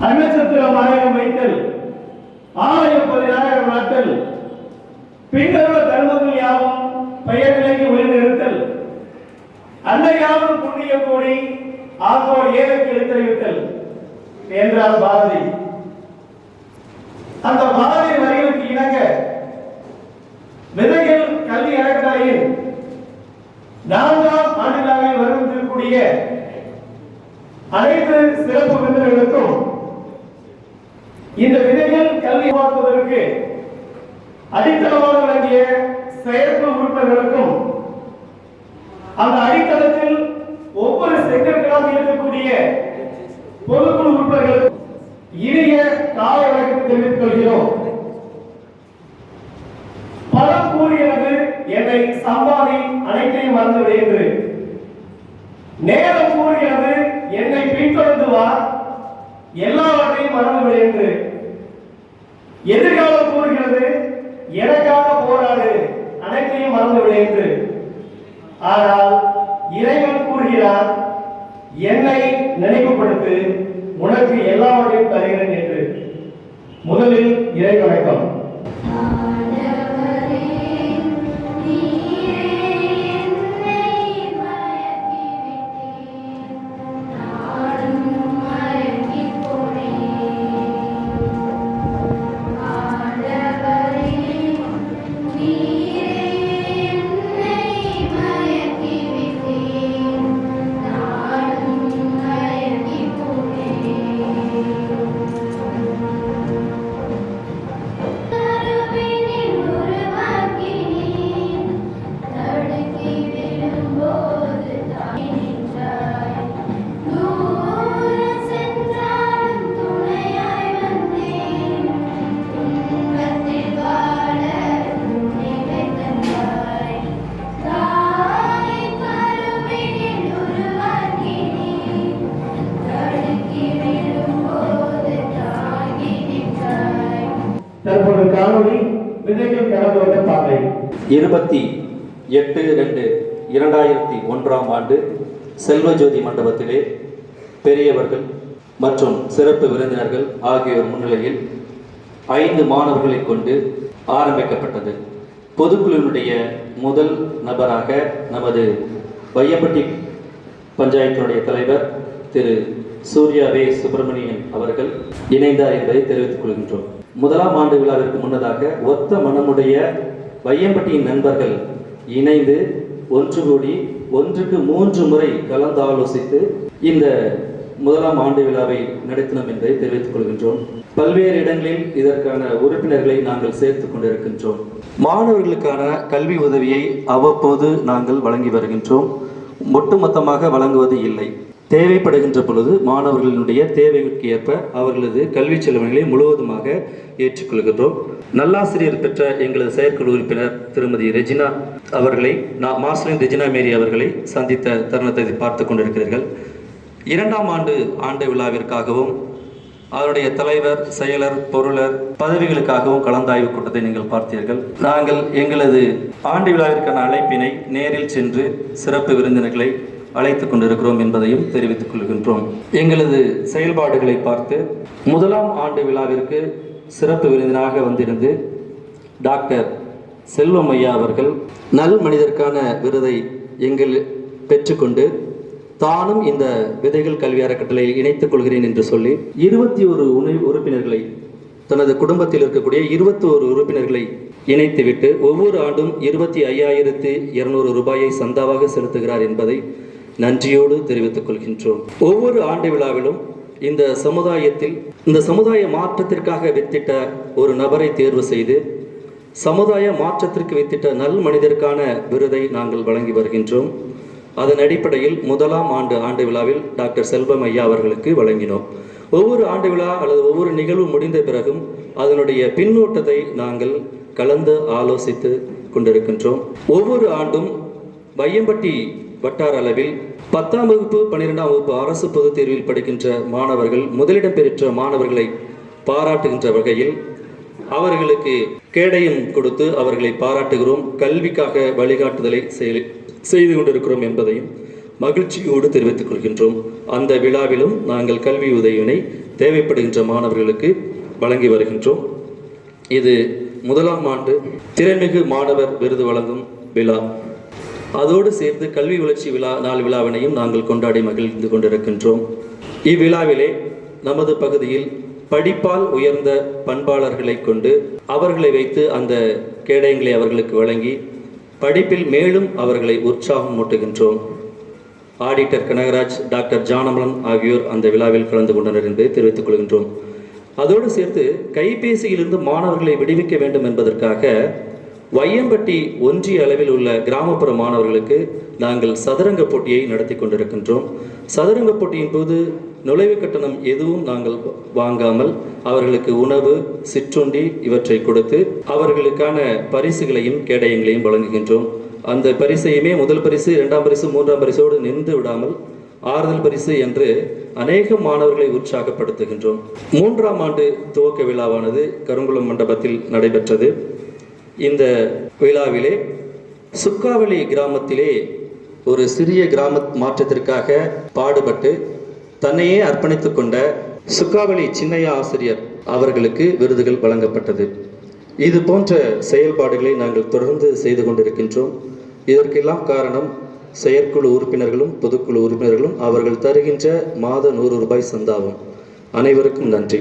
அன்னச்சத்திரம் ஆயிரம் வைத்தல் ஆலயம் பதினாயிரம் நாட்கள் பின்தருவ தர்மங்கள் யாவும் பெயர் நிலைக்கு உயர்ந்திருத்தல் அன்னையாவும் புண்ணிய கூடி ஆகோர் ஏழைக்கு எடுத்தறிவித்தல் என்றார் பாரதி. அந்த பாரதி வரிகளுக்கு இணங்க விதைகள் கல்வி அறக்கட்டளையின் நான்காம் ஆண்டுகளாக வருவதற்குரிய அனைத்து சிறப்பு விருந்தினர்களுக்கும் இந்த விதைகள் கல்வி உருவாக்குவதற்கு அடித்தளமாக விளங்கிய செயற்குழு உறுப்பினர்களுக்கும் அந்த அடித்தளத்தில் ஒவ்வொரு செக்டர்களாக இருக்கக்கூடிய பொதுக்குழு உறுப்பினர்களுக்கும் இனிய கால வழக்கத்தை தெரிவித்துக் கொள்கிறோம். பலம் கூறியது என்னை சம்பாதி அனைத்தையும் மறந்துவிடு என்று. நேரம் கூறுகிறது என்னை பின்தொடர்ந்து வா எல்லாவற்றையும் மறந்துவிடு என்று. எதிர்காலம் கூறுகிறது. எனக்காக போராடு. அனைத்தையும் மறந்துவிடு என்று. ஆனால் இறைவன் கூறுகிறார் என்னை நினைவுபடுத்து உனக்கு எல்லாவற்றையும் தருகிறேன் என்று. முதலில் இறை வணக்கம் தற்போது காணொலி விதைகள் கடந்தோட்ட பாதை இருபத்தி எட்டு ரெண்டு இரண்டாயிரத்தி ஒன்றாம் ஆண்டு செல்வஜோதி மண்டபத்திலே பெரியவர்கள் மற்றும் சிறப்பு விருந்தினர்கள் ஆகியோர் முன்னிலையில் ஐந்து மாணவர்களை கொண்டு ஆரம்பிக்கப்பட்டது. பொதுக்குழுவினுடைய முதல் நபராக நமது வையப்பட்டி பஞ்சாயத்தினுடைய தலைவர் திரு சூர்யா வே சுப்பிரமணியன் அவர்கள் இணைந்தார் என்பதை தெரிவித்துக் கொள்கின்றோம். முதலாம் ஆண்டு விழாவிற்கு முன்னதாக ஒத்த மனமுடைய வையம்பட்டியின் நண்பர்கள் இணைந்து ஒன்று கூடி ஒன்றுக்கு மூன்று முறை கலந்தாலோசித்து இந்த முதலாம் ஆண்டு விழாவை நடத்தினோம் என்பதை தெரிவித்துக் கொள்கின்றோம். பல்வேறு இடங்களில் இதற்கான உறுப்பினர்களை நாங்கள் சேர்த்துக் கொண்டிருக்கின்றோம். மாணவர்களுக்கான கல்வி உதவியை அவ்வப்போது நாங்கள் வழங்கி வருகின்றோம். ஒட்டுமொத்தமாக வழங்குவது இல்லை. தேவைப்படுகின்ற பொழுது மாணவர்களினுடைய தேவைக்கு ஏற்ப அவர்களது கல்வி செலவினங்களை முழுவதுமாக ஏற்றுக்கொள்கின்றோம். நல்லாசிரியர் பெற்ற எங்களது செயற்குழு உறுப்பினர் திருமதி ரெஜினா அவர்களை நான் மார்சலின் ரெஜினா மேரி அவர்களை சந்தித்த தருணத்தை பார்த்து கொண்டிருக்கிறீர்கள். இரண்டாம் ஆண்டு ஆண்டு விழாவிற்காகவும் அதனுடைய தலைவர் செயலர் பொருளர் பதவிகளுக்காகவும் கலந்தாய்வு கூட்டத்தை நீங்கள் பார்த்தீர்கள். நாங்கள் எங்களது ஆண்டு விழாவிற்கான அழைப்பினை நேரில் சென்று சிறப்பு விருந்தினர்களை அழைத்துக் கொண்டிருக்கிறோம் என்பதையும் தெரிவித்துக் கொள்கின்றோம். எங்களது செயல்பாடுகளை பார்த்து முதலாம் ஆண்டு விழாவிற்கு சிறப்பு விருந்தினராக வந்திருந்து டாக்டர் செல்வம் ஐயா அவர்கள் நல் மனிதருக்கான விருதை எங்கள் பெற்றுக்கொண்டு தானும் இந்த விதைகள் கல்வி அறக்கட்டளையில் இணைத்துக் கொள்கிறேன் என்று சொல்லி இருபத்தி ஒரு உறுப்பினர்களை தனது குடும்பத்தில் இருக்கக்கூடிய இருபத்தி ஒரு உறுப்பினர்களை இணைத்துவிட்டு ஒவ்வொரு ஆண்டும் இருபத்தி ஐயாயிரத்து இருநூறு ரூபாயை சந்தாவாக செலுத்துகிறார் என்பதை நன்றியோடு தெரிவித்துக் கொள்கின்றோம். ஒவ்வொரு ஆண்டு விழாவிலும் இந்த சமுதாயத்தில் இந்த சமுதாய மாற்றத்திற்காக வித்திட்ட ஒரு நபரை தேர்வு செய்து சமுதாய மாற்றத்திற்கு வித்திட்ட நல் மனிதருக்கான விருதை நாங்கள் வழங்கி வருகின்றோம். அதன் அடிப்படையில் முதலாம் ஆண்டு ஆண்டு விழாவில் டாக்டர் செல்வம் ஐயா அவர்களுக்கு வழங்கினோம். ஒவ்வொரு ஆண்டு விழா அல்லது ஒவ்வொரு நிகழ்வு முடிந்த பிறகும் அதனுடைய பின்னூட்டத்தை நாங்கள் கலந்து ஆலோசித்து கொண்டிருக்கின்றோம். ஒவ்வொரு ஆண்டும் வையம்பட்டி வட்டார அளவில் பத்தாம் வகுப்பு பன்னிரெண்டாம் வகுப்பு அரசு பொதுத் தேர்வில் படிக்கின்ற மாணவர்கள் முதலிடம் பெற்ற மாணவர்களை பாராட்டுகின்ற வகையில் அவர்களுக்கு கேடயம் கொடுத்து அவர்களை பாராட்டுகிறோம். கல்விக்காக வழிகாட்டுதலை செய்- செய்து கொண்டிருக்கிறோம் என்பதையும் மகிழ்ச்சியோடு தெரிவித்துக் கொள்கின்றோம். அந்த விழாவிலும் நாங்கள் கல்வி உதவியினை தேவைப்படுகின்ற மாணவர்களுக்கு வழங்கி வருகின்றோம். இது முதலாம் ஆண்டு திறன்மிகு மாணவர் விருது வழங்கும் விழா. அதோடு சேர்த்து கல்வி வளர்ச்சி விழா நாள் விழாவினையும் நாங்கள் கொண்டாடி மகிழ்ந்து கொண்டிருக்கின்றோம். இவ்விழாவிலே நமது பகுதியில் படிப்பால் உயர்ந்த பண்பாளர்களை கொண்டு அவர்களை வைத்து அந்த கேடயங்களை அவர்களுக்கு வழங்கி படிப்பில் மேலும் அவர்களை உற்சாகம் மூட்டுகின்றோம். ஆடிட்டர் கனகராஜ் டாக்டர் ஜானமலன் ஆகியோர் அந்த விழாவில் கலந்து கொண்டனர் என்பதை தெரிவித்துக் கொள்கின்றோம். அதோடு சேர்த்து கைபேசியிலிருந்து மாணவர்களை விடுவிக்க வேண்டும் என்பதற்காக வையம்பட்டி ஒன்றிய அளவில் உள்ள கிராமப்புற மாணவர்களுக்கு நாங்கள் சதுரங்க போட்டியை நடத்தி கொண்டிருக்கின்றோம். சதுரங்க போட்டியின் போது நுழைவு கட்டணம் எதுவும் நாங்கள் வாங்காமல் அவர்களுக்கு உணவு சிற்றுண்டி இவற்றை கொடுத்து அவர்களுக்கான பரிசுகளையும் கேடயங்களையும் வழங்குகின்றோம். அந்த பரிசையுமே முதல் பரிசு இரண்டாம் பரிசு மூன்றாம் பரிசோடு நின்று விடாமல் ஆறுதல் பரிசு என்று அநேக மாணவர்களை உற்சாகப்படுத்துகின்றோம். மூன்றாம் ஆண்டு துவக்க விழாவானது கருங்குளம் மண்டபத்தில் நடைபெற்றது. இந்த விழாவிலே சுக்காவளி கிராமத்திலே ஒரு சிறிய கிராம மாற்றத்திற்காக பாடுபட்டு தன்னையே அர்ப்பணித்துக் கொண்ட சுக்காவளி சின்னையா ஆசிரியர் அவர்களுக்கு விருதுகள் வழங்கப்பட்டது. இது போன்ற செயல்பாடுகளை நாங்கள் தொடர்ந்து செய்து கொண்டிருக்கின்றோம். இதற்கெல்லாம் காரணம் செயற்குழு உறுப்பினர்களும் பொதுக்குழு உறுப்பினர்களும் அவர்கள் தருகின்ற மாத நூறு ரூபாய் சந்தாவும். அனைவருக்கும் நன்றி.